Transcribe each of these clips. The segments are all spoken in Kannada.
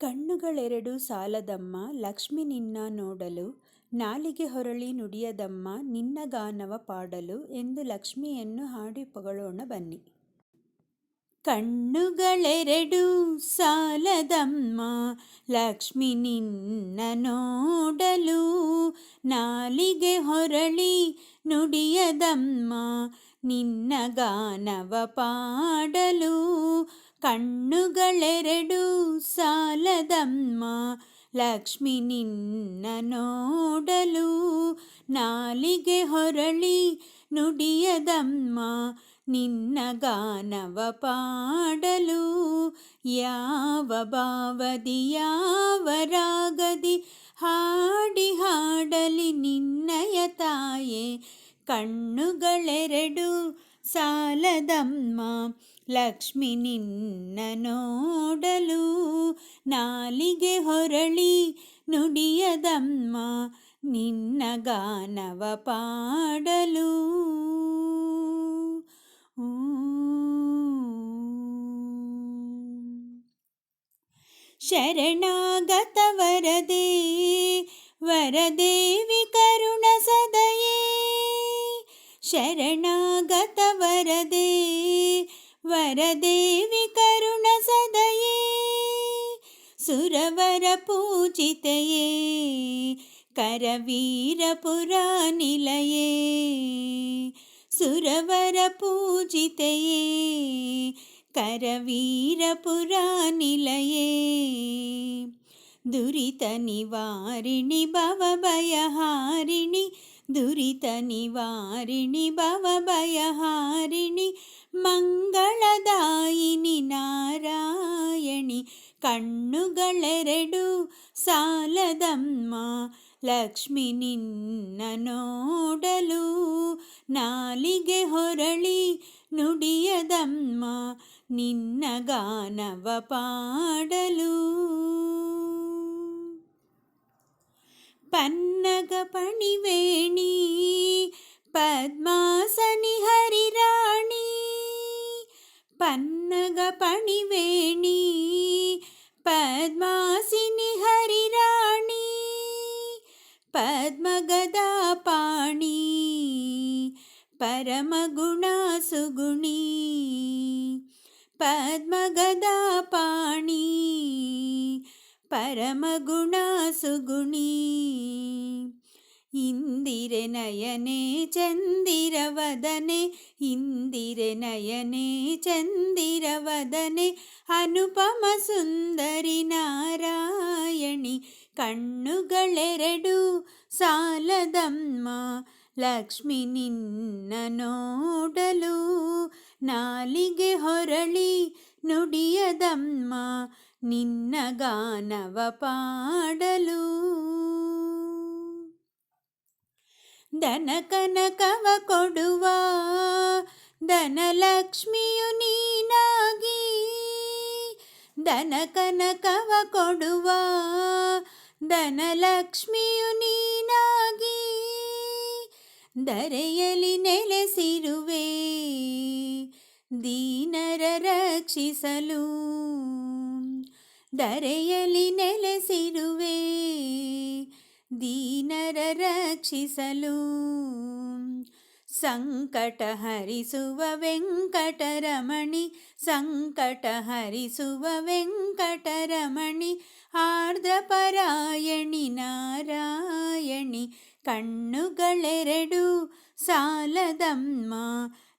ಕಣ್ಣುಗಳೆರಡು ಸಾಲದಮ್ಮ, ಲಕ್ಷ್ಮಿ ನಿನ್ನ ನೋಡಲು, ನಾಲಿಗೆ ಹೊರಳಿ ನುಡಿಯದಮ್ಮ, ನಿನ್ನ ಗಾನವ ಪಾಡಲು ಎಂದು ಲಕ್ಷ್ಮಿಯನ್ನು ಹಾಡಿ ಪೊಗಳೋಣ ಬನ್ನಿ. ಕಣ್ಣುಗಳೆರಡು ಸಾಲದಮ್ಮ, ಲಕ್ಷ್ಮಿ ನಿನ್ನ ನೋಡಲು, ನಾಲಿಗೆ ಹೊರಳಿ ನುಡಿಯದಮ್ಮ, ನಿನ್ನ ಗಾನವ ಪಾಡಲು ಕಣ್ಣುಗಳೆರಡು ಸಾಲದಮ್ಮ. ಲಕ್ಷ್ಮಿ ನಿನ್ನ ನೋಡಲು ನಾಲಿಗೆ ಹೊರಳಿ ನುಡಿಯದಮ್ಮ. ನಿನ್ನ ಗಾನವ ಪಾಡಲು ಯಾವ ಭಾವದಿ, ಯಾವ ರಾಗದಿ ಹಾಡಿ ಹಾಡಲಿ ನಿನ್ನಯ ತಾಯೆ. ಕಣ್ಣುಗಳೆರಡು ಸಾಲದಮ್ಮ ಲಕ್ಷ್ಮಿ ನಿನ್ನ ನೋಡಲು ನಾಲಿಗೆ ಹೊರಳಿ ನುಡಿಯದಮ್ಮ ನಿನ್ನ ಗಾನವ ಪಾಡಲು. ಶರಣಾಗತ ವರದೇ ವರದೇವಿ शरणागतवरदे वरदेवि करुणसदये सुरवरपूजितये करवीरपुरानिलये सुरवरपूजितये करवीरपुरानिलये दुरितनिवारिणि भवभयहारिणि ದುರಿತ ನಿವಾರಿಣಿ ಭವಭಯಹಾರಿಣಿ ಮಂಗಳದಾಯಿನಿ ನಾರಾಯಣಿ ಕಣ್ಣುಗಳೆರಡು ಸಾಲದಮ್ಮ ಲಕ್ಷ್ಮಿ ನಿನ್ನ ನೋಡಲು ನಾಲಿಗೆ ಹೊರಳಿ ನುಡಿಯದಮ್ಮ ನಿನ್ನ ಗಾನವ ಪಾಡಲು. पन्नगपणिवेणी पद्मासनि हरिराणी पन्नगपणिवेणी पद्मासिनि हरिराणी पद्मगदापाणी परमगुणा सुगुणी पद्मगदापाणी ಪರಮಗುಣ ಸುಗುಣಿ. ಇಂದಿರೆ ನಯನೆ ಚಂದಿರವದನೆ, ಇಂದಿರೆ ನಯನೆ ಚಂದಿರವದನೆ, ಅನುಪಮ ಸುಂದರಿ ನಾರಾಯಣಿ, ಕಣ್ಣುಗಳೆರಡು ಸಾಲದಮ್ಮ, ಲಕ್ಷ್ಮಿ ನೋಡಲು ನಾಲಿಗೆ ಹೊರಳಿ ನುಡಿಯದಮ್ಮ ನಿನ್ನ ಗಾನವ ಪಾಡಲು. ದನ ಕನಕವ ಕೊಡುವ ಧನಲಕ್ಷ್ಮಿಯು ನೀನಾಗಿ. ದನ ಕನಕವ ಕೊಡುವ ಧನಲಕ್ಷ್ಮಿಯು ನೀನಾಗಿ. ದರೆಯಲಿ ನೆಲೆಸಿರುವೆ, ದೀನರ ರಕ್ಷಿಸಲು. ದರೆಯಲಿ ನೆಲೆಸಿರುವೆ ದೀನರ ರಕ್ಷಿಸಲು. ಸಂಕಟ ಹರಿಸುವ ವೆಂಕಟರಮಣಿ ಸಂಕಟ ಹರಿಸುವ ವೆಂಕಟರಮಣಿ ಆರ್ದ್ರಪರಾಯಣಿ ನಾರಾಯಣಿ ಕಣ್ಣುಗಳೆರಡು ಸಾಲದಮ್ಮ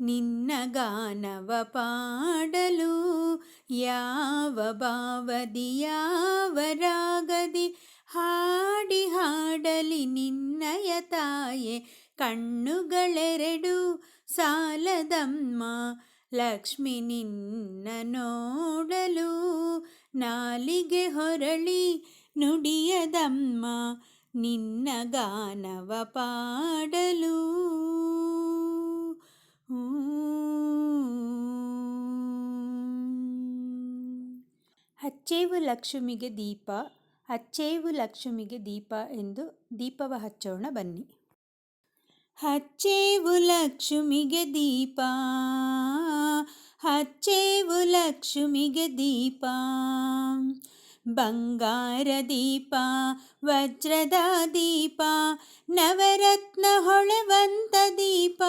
ನಿನ್ನ ಗಾನವ ಪಾಡಲು ಯಾವ ಭಾವದಿ ಯಾವ ರಾಗದಿ ಹಾಡಿ ಹಾಡಲಿ ನಿನ್ನಯ ತಾಯೆ, ಕಣ್ಣುಗಳೆರಡು ಸಾಲದಮ್ಮ, ಲಕ್ಷ್ಮಿ ನಿನ್ನ ನೋಡಲು ನಾಲಿಗೆ ಹೊರಳಿ ನುಡಿಯದಮ್ಮ, ನಿನ್ನ ಗಾನವ ಪಾಡಲು. ಹಚ್ಚೇವು ಲಕ್ಷ್ಮಿಗೆ ದೀಪ, ಹಚ್ಚೇವು ಲಕ್ಷ್ಮಿಗೆ ದೀಪ ಎಂದು ದೀಪವ ಹಚ್ಚೋಣ ಬನ್ನಿ. ಹಚ್ಚೇವು ಲಕ್ಷ್ಮಿಗೆ ದೀಪ, ಹಚ್ಚೇವು ಲಕ್ಷ್ಮಿಗೆ ದೀಪ. ಬಂಗಾರ ದೀಪ ವಜ್ರದ ದೀಪ ನವರತ್ನ ಹೊಳೆವಂತ ದೀಪ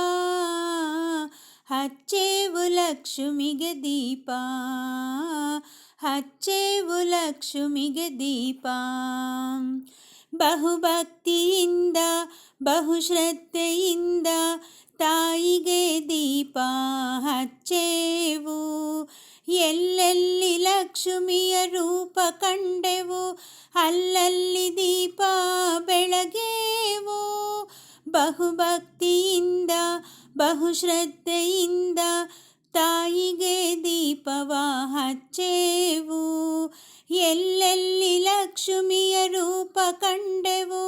ಹಚ್ಚೇವು ಲಕ್ಷ್ಮಿಗೆ ದೀಪ. ಹಚ್ಚೇವು ಲಕ್ಷ್ಮಿಗೆ ದೀಪ. ಬಹುಭಕ್ತಿಯಿಂದ, ಬಹುಶ್ರದ್ಧೆಯಿಂದ ತಾಯಿಗೆ ದೀಪ ಹಚ್ಚೇವು. ಎಲ್ಲೆಲ್ಲಿ ಲಕ್ಷ್ಮಿಯ ರೂಪ ಕಂಡೆವು, ಅಲ್ಲಲ್ಲಿ ದೀಪ ಬೆಳಗೇವು. ಬಹುಭಕ್ತಿಯಿಂದ, ಬಹುಶ್ರದ್ಧೆಯಿಂದ ತಾಯಿಗೆ ದೀಪವ ಹಚ್ಚೇವು ಎಲ್ಲೆಲ್ಲಿ ಲಕ್ಷ್ಮಿಯ ರೂಪ ಕಂಡೆವು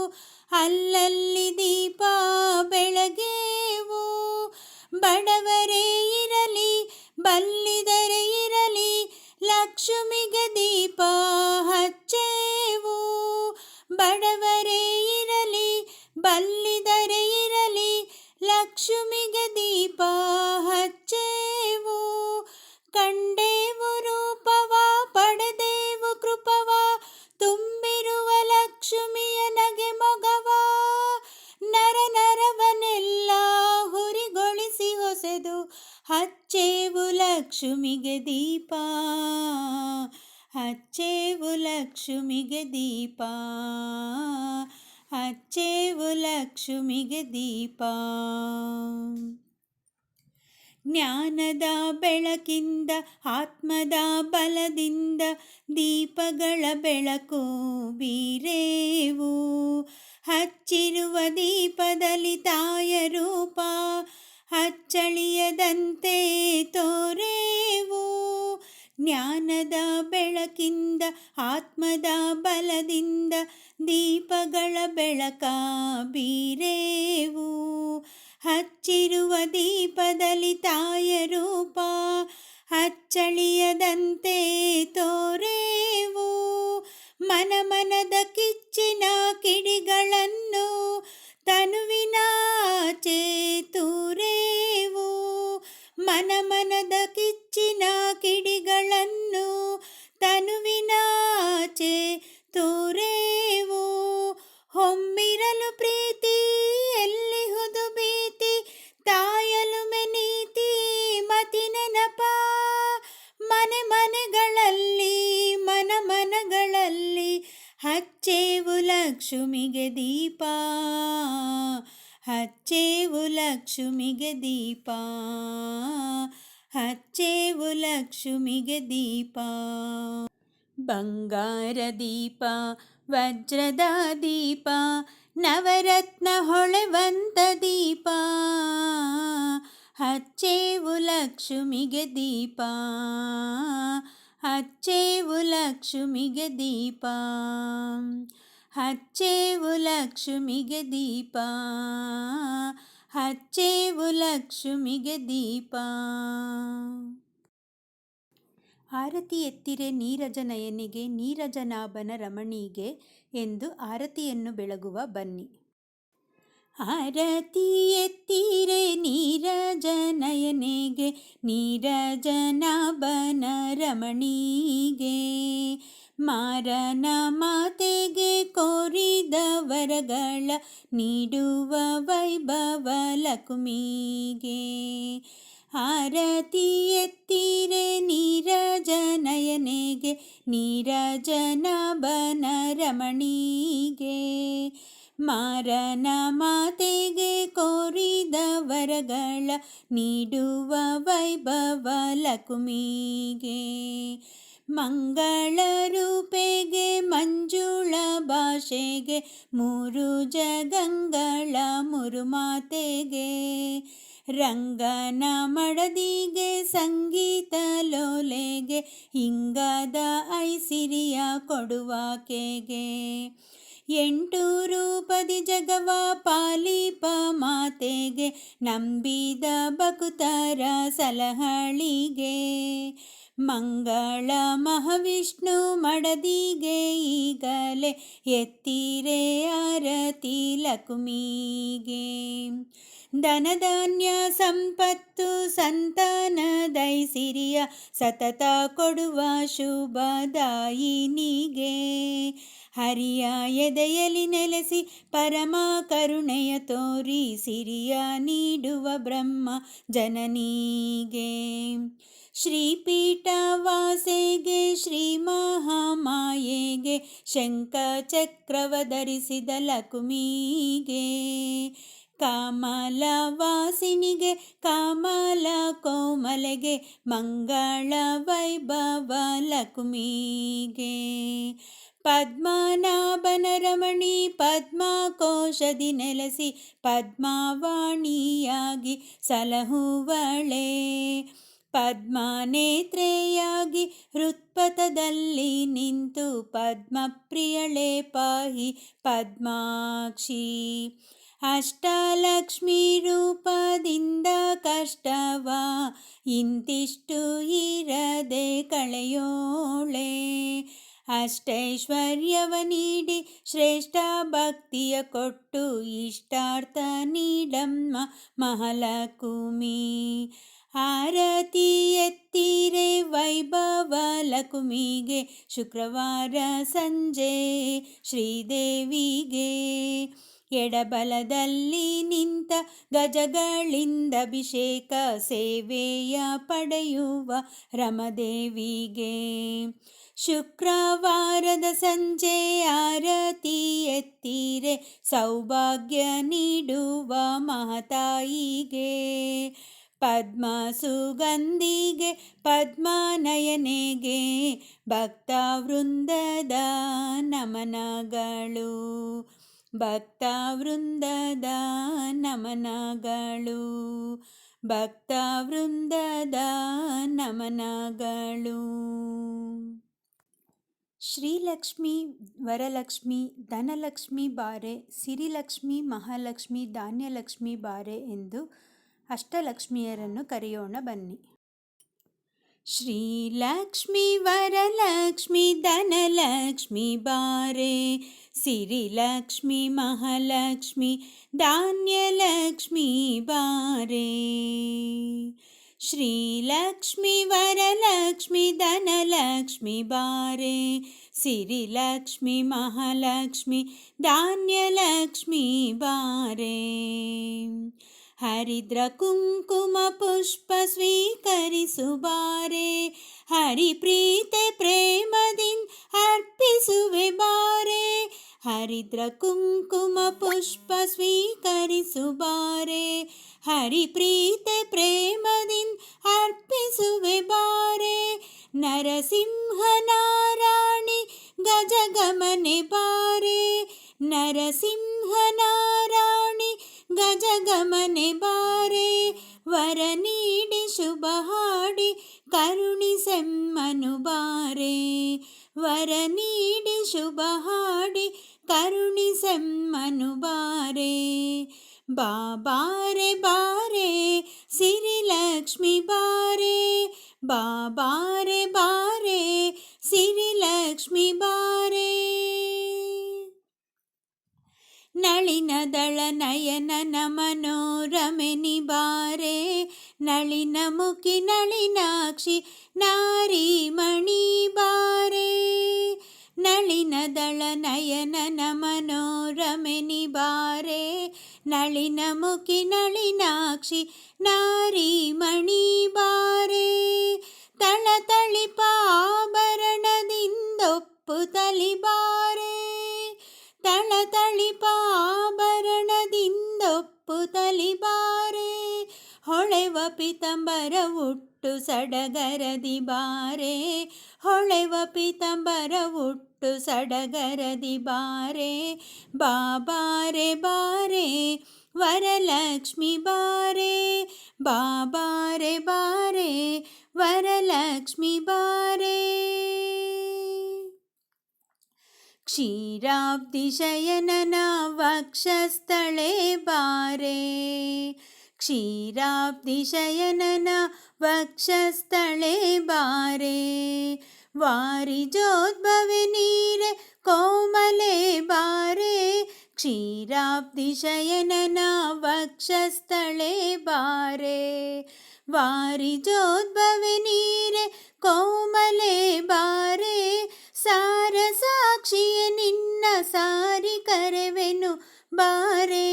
ಅಲ್ಲಲ್ಲಿ ದೀಪ ಹಚ್ಚೇವು ಲಕ್ಷ್ಮಿಗೆ ದೀಪ. ಹಚ್ಚೇವು ಲಕ್ಷ್ಮಿಗೆ ದೀಪ. ಹಚ್ಚೇವು ಲಕ್ಷ್ಮಿಗೆ ದೀಪ. ಜ್ಞಾನದ ಬೆಳಕಿಂದ, ಆತ್ಮದ ಬಲದಿಂದ ದೀಪಗಳ ಬೆಳಕು ಬೀರೇವು. ಹಚ್ಚಿರುವ ದೀಪದಲ್ಲಿ ತಾಯ ರೂಪ ಹಚ್ಚಳಿಯದಂತೆ ತೋರೇವು. ಜ್ಞಾನದ ಬೆಳಕಿಂದ, ಆತ್ಮದ ಬಲದಿಂದ, ದೀಪಗಳ ಬೆಳಕ ಬೀರೇವು. ಹಚ್ಚಿರುವ ದೀಪದಲ್ಲಿ ತಾಯ ರೂಪ ಹಚ್ಚಳಿಯದಂತೆ ತೋರೇವು. ಮನಮನದ ಕಿಚ್ಚಿನ ಕಿಡಿಗಳನ್ನು ತನುವಿನಾಚೆ ತೂರೇವು ಮನ ಮನದ ಕಿಚ್ಚಿನ ಕಿಡಿಗಳನ್ನು ತನುವಿನಾಚೆ ತೋರೇವು ಹೊಮ್ಮಿರಲು ಲಕ್ಷ್ಮಿಗೆ ದೀಪ. ಹಚ್ಚೇವು ಲಕ್ಷ್ಮಿಗೆ ದೀಪ. ಬಂಗಾರ ದೀಪ, ವಜ್ರದ ದೀಪ, ನವರತ್ನ ಹೊಳೆವಂತ ದೀಪ. ಹಚ್ಚೇವು ಲಕ್ಷ್ಮಿಗೆ ದೀಪ. ಹಚ್ಚೇವು ಲಕ್ಷ್ಮಿಗೆ ದೀಪ. ಹಚ್ಚೇವು ಲಕ್ಷ್ಮಿಗೆ ದೀಪ. ಹಚ್ಚೇವು ಲಕ್ಷ್ಮಿಗೆ ದೀಪ. ಆರತಿ ಎತ್ತಿರೆ ನೀರಜನಯನಿಗೆ ನೀರಜನಾಭನ ರಮಣಿಗೆ ಎಂದು ಆರತಿಯನ್ನು ಬೆಳಗುವ ಬನ್ನಿ. ಆರತಿ ಎತ್ತಿರೆ ನೀರಜ ನಯನೆಗೆ ನೀರಜನಾಭನ ರಮಣಿಗೆ. ಮಾರನ ಮಾತೆಗೆ ಕೋರಿದ ವರಗಳ ನೀಡುವ ವೈಭವ ಲಕ್ಷ್ಮಿಗೆ. ಆರತಿ ಎತ್ತಿರೆ ನೀರಜ ನಯನೆಗೆ ನೀರಜನಾಭನ ರಮಣಿಗೆ. ಮಾರನ ಮಾತೆಗೆ ಕೋರಿದ ವರಗಳ ನೀಡುವ ವೈಭವ ಲಕ್ಷ್ಮಿಗೆ. ಮಂಗಳ ರೂಪೆಗೆ ಮಂಜುಳ ಭಾಷೆಗೆ ಮೂರು ಜಗಂಗಳ ಮುರುಮಾತೆಗೆ ರಂಗನ ಮಡದಿಗೆ ಸಂಗೀತ ಲೋಲೆಗೆ ಹಿಂಗಾದ ಐಸಿರಿಯ ಕೊಡುವಾಕೆಗೆ. ಎಂಟು ರೂಪದಿ ಜಗವ ಪಾಲಿಪ ಮಾತೆಗೆ ನಂಬಿದ ಬಕುತರ ಸಲಹಳಿಗೆ. ಮಂಗಳ ಮಹಾವಿಷ್ಣು ಮಡದಿಗೆ ಈಗಲೇ ಎತ್ತಿರೆ ಆರತಿ ಲಕ್ಷ್ಮಿಗೆ. ಧನಧಾನ್ಯ ಸಂಪತ್ತು ಸಂತಾನ ದೈಸಿರಿಯ ಸತತ ಕೊಡುವ ಶುಭದಾಯಿನಿಗೆ ಹರಿಯ ಎದೆಯಲಿ ನೆಲೆಸಿ ಪರಮ ಕರುಣೆಯ ತೋರಿ ಸಿರಿಯ ನೀಡುವ ಬ್ರಹ್ಮ ಜನನಿಗೆ. ಶ್ರೀಪೀಠ ವಾಸೆಗೆ ಶ್ರೀ ಮಹಾಮಾಯೆಗೆ ಶಂಖ ಚಕ್ರವ ಧರಿಸಿದ ಲಕ್ಷ್ಮಿಗೆ. ಕಾಮಲ ವಾಸಿನಿಗೆ ಕಾಮಲ ಕೋಮಲೆಗೆ, ಮಂಗಳ ವೈಭವ ಲಕ್ಷ್ಮೀಗೆ. ಪದ್ಮನಾಭನ ರಮಣಿ, ಪದ್ಮಕೋಶದಿ ನೆಲೆಸಿ, ಪದ್ಮವಾಣಿಯಾಗಿ ಸಲಹುವಳೆ. ಪದ್ಮನೇತ್ರೆಯಾಗಿ ಹೃತ್ಪಥದಲ್ಲಿ ನಿಂತು ಪದ್ಮಪ್ರಿಯಳೆ ಪಾಹಿ ಪದ್ಮಾಕ್ಷಿ. ಅಷ್ಟಲಕ್ಷ್ಮಿ ರೂಪದಿಂದ ಕಷ್ಟವ, ಇಂತಿಷ್ಟು ಇರದೆ ಕಳೆಯೋಳೆ. ಅಷ್ಟೈಶ್ವರ್ಯವ ನೀಡಿ ಶ್ರೇಷ್ಠ ಭಕ್ತಿಯ ಕೊಟ್ಟು ಇಷ್ಟಾರ್ಥ ನೀಡಮ್ಮ ಮಹಾಲಕುಮಿ ಆರತಿ ಎತ್ತಿರೆ ವೈಭವ ಲಕುಮಿಗೆ ಶುಕ್ರವಾರ ಸಂಜೆ ಶ್ರೀದೇವಿಗೆ. ಎಡಬಲದಲ್ಲಿ ನಿಂತ ಗಜಗಳಿಂದ ಅಭಿಷೇಕ ಸೇವೆಯ ಪಡೆಯುವ ರಮದೇವಿಗೆ. ಶುಕ್ರವಾರದ ಸಂಜೆ ಆರತಿ ಎತ್ತೀರೆ ಸೌಭಾಗ್ಯ ನೀಡುವ ಮಹತಾಯಿಗೆ. ಪದ್ಮ ಸುಗಂಧಿಗೆ ಪದ್ಮನಯನೆಗೆ ಭಕ್ತ ವೃಂದದ ನಮನಗಳು. ಭಕ್ತ ವೃಂದದ ನಮನಗಳು ಭಕ್ತ ವೃಂದದ ನಮನಗಳು. ಶ್ರೀಲಕ್ಷ್ಮಿ, ವರಲಕ್ಷ್ಮಿ, ಧನಲಕ್ಷ್ಮಿ ಬಾರೆ, ಸಿರಿಲಕ್ಷ್ಮಿ, ಮಹಾಲಕ್ಷ್ಮಿ, ಧಾನ್ಯಲಕ್ಷ್ಮಿ ಬಾರೆ ಎಂದು ಅಷ್ಟಲಕ್ಷ್ಮಿಯರನ್ನು ಕರೆಯೋಣ ಬನ್ನಿ. ಶ್ರೀಲಕ್ಷ್ಮಿ ವರಲಕ್ಷ್ಮಿ ಧನಲಕ್ಷ್ಮಿ ಬಾರೆ ಸಿರಿಲಕ್ಷ್ಮಿ ಮಹಾಲಕ್ಷ್ಮಿ ಧಾನ್ಯಲಕ್ಷ್ಮಿ ಬಾರೆ ಶ್ರೀಲಕ್ಷ್ಮಿ ವರಲಕ್ಷ್ಮಿ ಧನಲಕ್ಷ್ಮಿ ಬಾರೆ ಸಿರಿಲಕ್ಷ್ಮಿ ಮಹಾಲಕ್ಷ್ಮಿ ಧಾನ್ಯಲಕ್ಷ್ಮಿ ಬಾರೆ ಹರಿದ್ರ ಕುಂಕುಮ ಪುಷ್ಪ ಸ್ವೀಕರಿಸುಬಾರೆ ಹರಿಪ್ರೀತೆ ಪ್ರೇಮದಿಂದ ಅರ್ಪಿಸುವೆ ಬಾರೆ ಹರಿದ್ರ ಕುಂಕುಮ ಪುಷ್ಪ ಸ್ವೀಕರಿಸುಬಾರೆ ಹರಿಪ್ರೀತೆ ಪ್ರೇಮದಿಂದ ಅರ್ಪಿಸುವೆ ಬಾರೆ ನರಸಿಂಹ ನಾರಾಣಿ ಗಜಗಮನೆ ಬಾರೆ ನರಸಿಂಹ ನಾರಾಣಿ ಗಜಗಮನೆ ಬಾರೆ ವರ ನೀಡಿ ಶುಭ ಹಾಡಿ ಕರುಣಿಸೆಮ್ಮನು ಬಾರೆ ವರ ನೀಡಿ ಶುಭ ಹಾಡಿ ಕರುಣಿಸೆಮ್ಮನು ಬಾರೆ ಬಾಬಾರೆ ಬಾರೆ ಸಿರಿಲಕ್ಷ್ಮಿ ಬಾರೆ ಬಾಬಾರೆ ಬಾರೆ ಸಿರಿಲಕ್ಷ್ಮಿ ಬಾರೆ ನಳಿನದಳ ನಯನನ ಮನೋರಮೆನಿ ಬಾರೆ ನಳಿನ ಮುಖಿ ನಳಿನಾಕ್ಷಿ ನಾರಿಮಣಿ ಬಾರೆ ನಳಿನದಳ ನಯನನ ಮನೋರಮೆನಿ ಬಾರೆ ನಳಿನ ಮುಖಿ ನಳಿನಾಕ್ಷಿ ನಾರಿಮಣಿ ಬಾರೆ ತಳತಳಿಪ ಆಭರಣದಿಂದೊಪ್ಪು ತಲಿಬಾರೆ ಹೊಳೆವ ಪಿತಂಬರ ಉಟ್ಟು ಸಡಗರದಿ ಬಾರೆ ಹೊಳೆವ ಪಿತಂಬರ ಉಟ್ಟು ಸಡಗರದಿ ಬಾರೆ ಬಾಬಾರೆ ಬಾರೆ ವರಲಕ್ಷ್ಮಿ ಬಾರೆ ಬಾಬಾರೆ ಬಾರೆ ವರಲಕ್ಷ್ಮಿ ಬಾರೆ ಕ್ಷೀರಾಬ್ಧಿಶಯನನ ವಕ್ಷಸ್ಥಳೆ ಬಾರೆ ക്ഷീരാബ്ദിശയനന വക്ഷസ്ഥളേ ഭാരേ വാരിജോദ്ഭവെ നീരെ കോമലേ ഭാരേ ക്ഷീരാബ്ദിശയനന വക്ഷസ്ഥളേ ഭാരേ വാരിജോദ്ഭവെ നീരെ കോമലേ ഭാരേ സാരസാക്ഷിയ നിന്ന സാരി കരവെന്നു ഭാരേ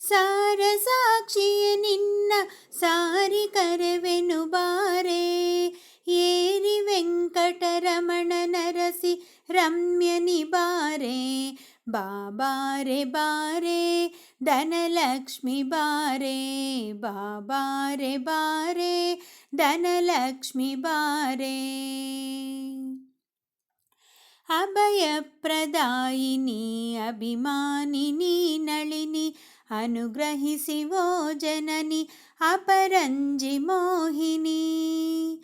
സാരസാ ಸಾಕ್ಷಿಯ ನಿನ್ನ ಸಾರಿ ಕರೆವೆನು ಬಾರೆ ಏರಿ ವೆಂಕಟರಮಣ ನರಸಿ ರಮ್ಯನಿ ಬಾರೆ ಬಾಬಾರೆ ಬಾರೆ ಧನಲಕ್ಷ್ಮಿ ಬಾರೆ ಬಾಬಾರೆ ಬಾರೆ ಧನಲಕ್ಷ್ಮಿ ಬಾರೆ అభయప్రదాయిని అభిమానిని నళిని అనుగ్రహిసివో జనని అపరంజి మోహిని.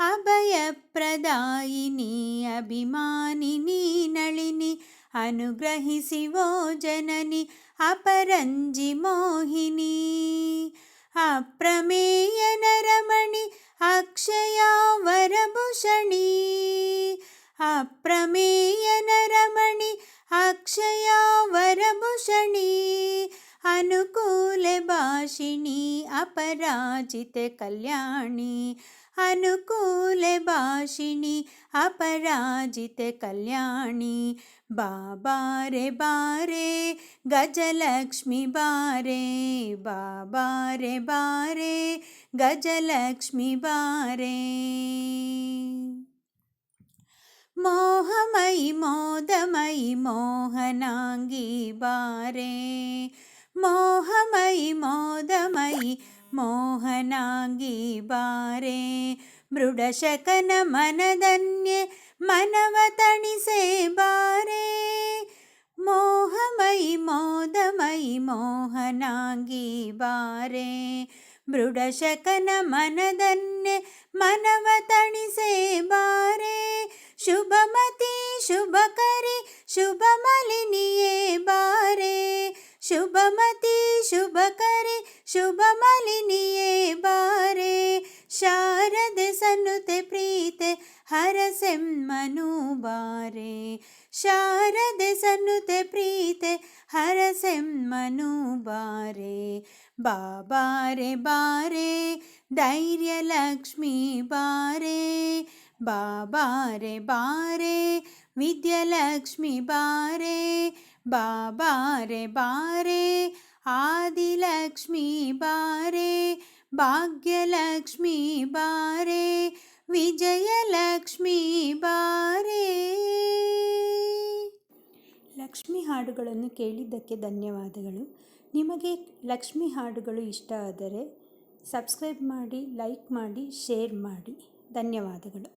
అభయప్రదాయిని అభిమానిని నళిని అనుగ్రహిసివో జనని అపరంజి మోహిని. అప్రమేయ నరమణి అక్షయావరభూషణీ అప్రమేయ నరమణి అక్షయ వరభూషణి అనుకూల భాషిణి అపరాజిత కళ్యాణి అనుకూల భాషిణి అపరాజిత కళ్యాణి బాబారే బారే గజలక్ష్మి బారే బాబారే బారే గజలక్ష్మి బారే. ಬಾರೆ ಗಜಲಕ್ಷ್ಮಿ ಬಾರೆ ಮೋಹಮಯಿ ಮೋದಮಯಿ ಮೋಹನಾಂಗಿ ಬಾರೆ ಮೋಹಮಯಿ ಮೋದಮಯಿ ಮೋಹನಾಂಗಿ ಬಾರೆ ಮೃಡಶಕನ ಮನದನ್ಯೆ ಮನವ ತಣಿಸೆ ಬಾರೆ ಮೋಹಮಯಿ ಮೋದಮಯಿ ಮೋಹನಾಂಗಿ ಬಾರೆ ಮೃಡಶಕನ ಮನದನ್ಯೆ ಮನವ ತಣಿಸೆ ಬಾರೆ शुभमति शुभ शुभमलिनिये बारे। मलिनि बा शुभमती शुभ करि शुभ शारद सनु प्रीत हर सिं शारद सनु प्रीत हर सिं बाबारे बारे धैर्यलक्ष्मी बारे। ಬಾಬಾರೆ ಬಾರೆ ವಿದ್ಯಲಕ್ಷ್ಮಿ ಬಾರೆ ಬಾಬಾರೆ ಬಾರೆ ಆದಿಲಕ್ಷ್ಮಿ ಬಾರೆ ಭಾಗ್ಯಲಕ್ಷ್ಮಿ ಬಾರೆ ವಿಜಯಲಕ್ಷ್ಮಿ ಬಾರೆ ಲಕ್ಷ್ಮಿ ಹಾಡುಗಳನ್ನು ಕೇಳಿದ್ದಕ್ಕೆ ಧನ್ಯವಾದಗಳು. ನಿಮಗೆ ಲಕ್ಷ್ಮಿ ಹಾಡುಗಳು ಇಷ್ಟ ಆದರೆ ಸಬ್ಸ್ಕ್ರೈಬ್ ಮಾಡಿ, ಲೈಕ್ ಮಾಡಿ, ಶೇರ್ ಮಾಡಿ. ಧನ್ಯವಾದಗಳು.